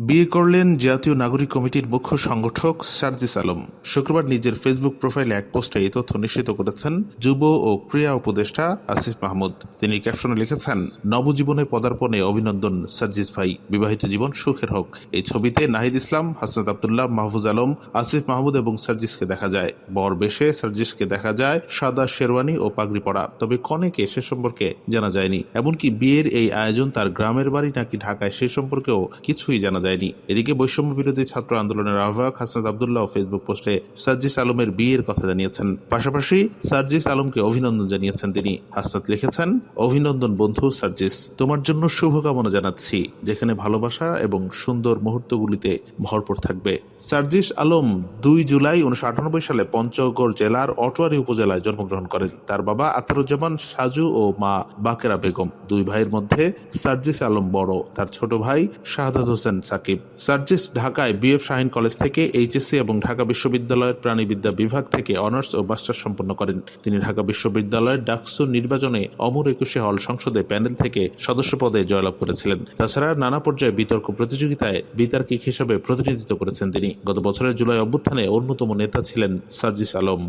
বিয়ে করলেন জাতীয় নাগরিক কমিটির মুখ্য সংগঠক সার্জিস আলম। শুক্রবার নিজের ফেসবুক প্রোফাইলে এক পোস্টে এই তথ্য নিশ্চিত করেছেন যুব ও ক্রীড়া উপদেষ্টা আসিফ মাহমুদ। তিনি ক্যাপশনে লিখেছেন, নবজীবনে পদার্পণে অভিনন্দন সার্জিস ভাই। বিবাহিত জীবন সুখের হোক। এই ছবিতে নাহিদ ইসলাম, হাসনাত আবদুল্লাহ, মাহফুজ আলম, আসিফ মাহমুদ এবং সার্জিসকে দেখা যায়। বর বেশে সার্জিসকে দেখা যায় সাদা শেরওয়ানি ও পাগড়ি পরা। তবে কনেকে সে সম্পর্কে জানা যায়নি। এমনকি বিয়ের এই আয়োজন তার গ্রামের বাড়ি নাকি ঢাকায় সে সম্পর্কেও কিছুই জানা যায়নি এদিকে বৈষম্য বিরোধী ছাত্র আন্দোলনের আহ্বায়ক হাসনাত আবদুল্লাহ ফেসবুক পোস্টে সার্জিস আলমের বিয়ের কথা জানিয়েছেন। পাশাপাশি সার্জিস আলমকে অভিনন্দন জানিয়েছেন তিনি। হাসনাত লিখেছেন, অভিনন্দন বন্ধু সার্জিস, তোমার জন্য শুভকামনা জানাচ্ছি, যেখানে ভালোবাসা এবং সুন্দর মুহূর্তগুলিতে ভরপুর থাকবে। সার্জিস আলম দুই জুলাই উনিশশো আটানব্বই সালে পঞ্চগড় জেলার অটোয়ারি উপজেলায় জন্মগ্রহণ করেন। তার বাবা আতারুজ্জামান সাজু ও মা বাকেরা বেগম। দুই ভাইয়ের মধ্যে সার্জিস আলম বড়। তার ছোট ভাই শাহাদাত হোসেন সাকিব। সার্জিস ঢাকায় বিএফ শাহিন কলেজ থেকে এইচএসসি এবং ঢাকা বিশ্ববিদ্যালয়ের প্রাণীবিদ্যা বিভাগ থেকে অনার্স ও মাস্টার সম্পন্ন করেন। তিনি ঢাকা বিশ্ববিদ্যালয়ের ডাকসু নির্বাচনে অমর একুশে হল সংসদে প্যানেল থেকে সদস্য পদে জয়লাভ করেছিলেন। তাছাড়া নানা পর্যায়ে বিতর্ক প্রতিযোগিতায় বিতার্কিক হিসেবে প্রতিনিধিত্ব করেছেন তিনি। গত বছরের জুলাই অভ্যুত্থানে অন্যতম নেতা ছিলেন সার্জিস আলম।